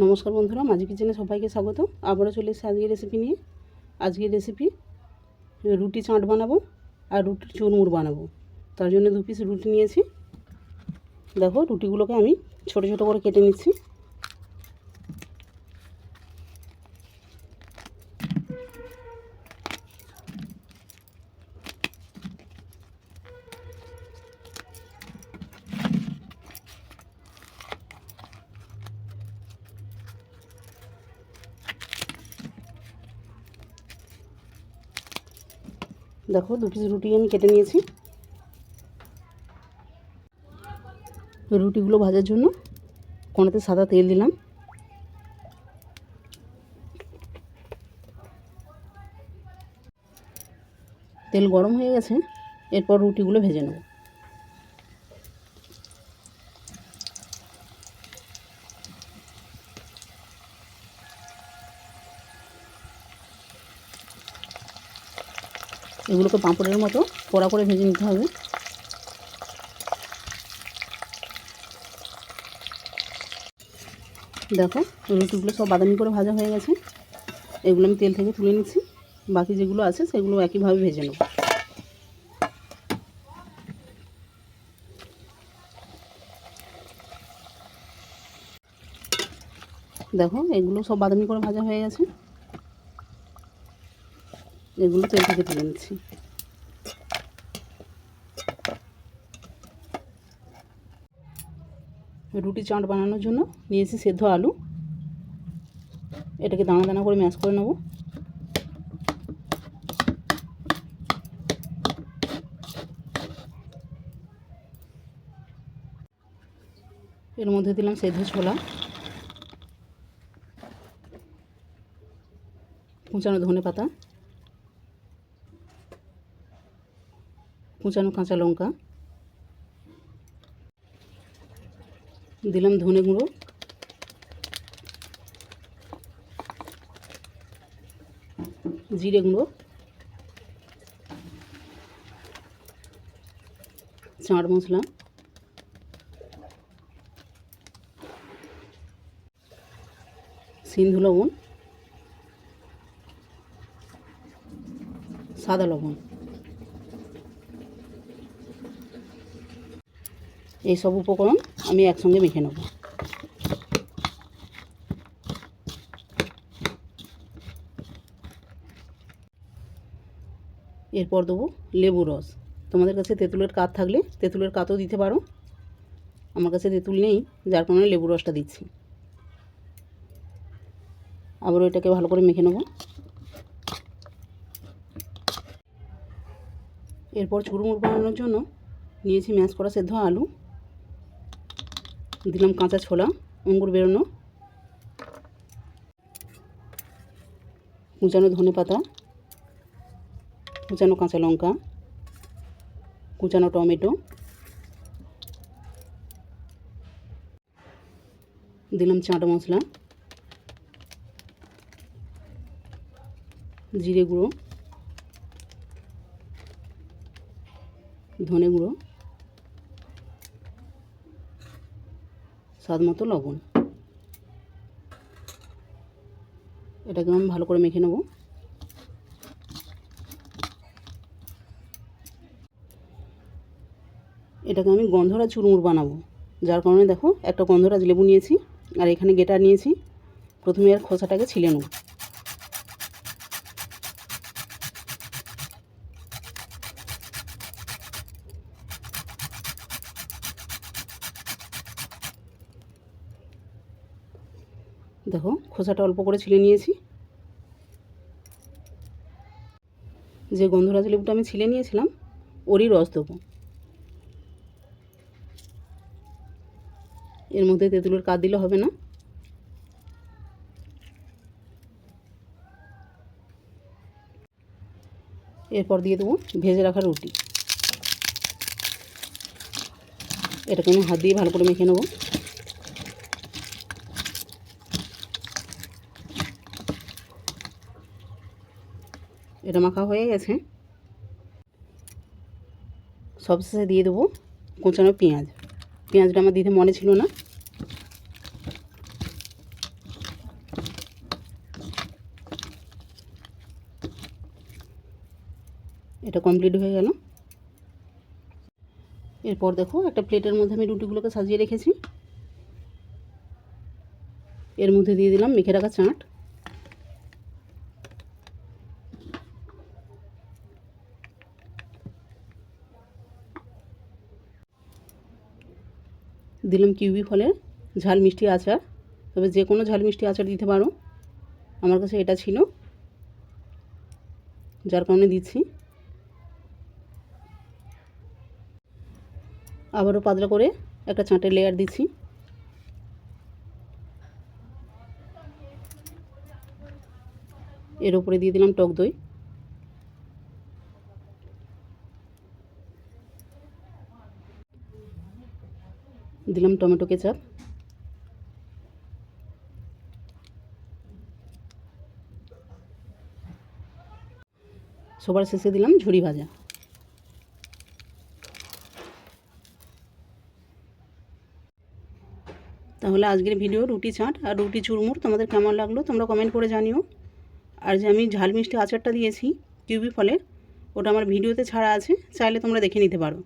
নমস্কার বন্ধুরা, মাঝি কিচেনে সবাইকে স্বাগত। আবারও চলে এসে আজকের রেসিপি নিয়ে। আজকের রেসিপি রুটি চাট বানাবো আর রুটির চুরমুর বানাবো। তার জন্য দু পিস রুটি নিয়েছি। দেখো, রুটিগুলোকে আমি ছোট ছোট করে কেটে নিচ্ছি। দেখো দু পিস রুটি আমি কেটে নিয়েছি। রুটিগুলো ভাজার জন্য কোনাতে সাদা তেল দিলাম। তেল গরম হয়ে গেছে, এরপর রুটিগুলো ভেজে নেব। এগুলোকে পাঁপড়ের মতো কড়া করে ভেজে নিতে হবে। দেখো রুটিগুলো সব বাদামি করে ভাজা হয়ে গেছে। এগুলো আমি তেল থেকে তুলে নিচ্ছি। বাকি যেগুলো আছে, সেগুলো একইভাবে ভেজে নেব। দেখো, এগুলো সব বাদামি করে ভাজা হয়ে গেছে। এগুলো তেল থেকে তুলে নিচ্ছি। রুটি চাট বানানোর জন্য নিয়েছি সেদ্ধ আলু। এটাকে দানা দানা করে ম্যাশ করে নেব। এর মধ্যে দিলাম সেদ্ধ ছোলা। কুচানো ধনে পাতা কুচানো কাঁচা লঙ্কা। দিলাম ধনে গুঁড়ো। জিরে গুঁড়ো। চাট মশলা। সিন্ধু লবণ। সাদা লবণ। এই সব উপকরণ আমি একসঙ্গে মেখে নেব। এরপর দেবো লেবু রস। তোমাদের কাছে তেঁতুলের কাত থাকলে তেঁতুলের কাতও দিতে পারো। আমার কাছে তেঁতুল নেই, যার কারণে লেবু রসটা দিচ্ছি। আবার এটাকে ভালো করে মেখে নেব। এরপর চুরমুর বানানোর জন্য নিয়েছি ম্যাশ করা সেদ্ধ আলু। দিলাম কাঁচা ছোলা, অঙ্গুর বেরোনো। কুচানো ধনে পাতা, কুচানো কাঁচা লঙ্কা, কুচানো টমেটো। দিলাম চাট মশলা, জিরে গুঁড়ো, ধনে গুঁড়ো। স্বাদ মতো লবণ। এটাকে আমি ভালো করে মেখে নেব। এটাকে আমি গন্ধরা চুরমুর বানাবো। যার কারণে দেখো একটা গন্ধরাজ লেবু নিয়েছি, আর এখানে গেটার নিয়েছি। প্রথমে আর খোসাটাকে ছিলে নেব। দেখো, খোসাটা অল্প করে ছিলে নিয়েছি। যে গন্ধরাজ লেবুটা আমি ছিলে নিয়েছিলাম, ওরই রস দেবো। এর মধ্যে তেঁতুলের কাঠ দিলে হবে না। এরপর দিয়ে দেবো ভেজে রাখা রুটি। এটাকে আমি হাত দিয়ে ভালো করে মেখে নেব। এটা মাখা হয়ে গেছে। সবশেষে দিয়ে দেবো কোঁচানো পেঁয়াজ। পেঁয়াজটা আমার দিতে মনে ছিল না। এটা কমপ্লিট হয়ে গেল। এরপর দেখো একটা প্লেটের মধ্যে আমি রুটিগুলোকে সাজিয়ে রেখেছি। এর মধ্যে দিয়ে দিলাম মেখে রাখা চাঁট। দিলাম কিউবি ফলের ঝাল মিষ্টি আচার। তবে যে কোনো ঝাল মিষ্টি আচার দিতে পারো। আমার কাছে এটা ছিল। যার কারণে দিচ্ছি। আবারও পাতলা করে একটা চাঁটের লেয়ার দিচ্ছি। এর উপরে দিয়ে দিলাম টক দই। দিলাম টমেটো কেচাপ। সবার শেষে দিলাম ঝুরি ভাজা। তাহলে আজকের ভিডিও রুটি চাট আর রুটি চুরমুর তোমাদের কেমন লাগল তোমরা কমেন্ট করে জানিও। আর যে আমি ঝাল মিষ্টি আচারটা দিয়েছি কিউবি ফলের, ওটা আমার ভিডিওতে ছাড়া আছে, চাইলে তোমরা দেখে নিতে পারো।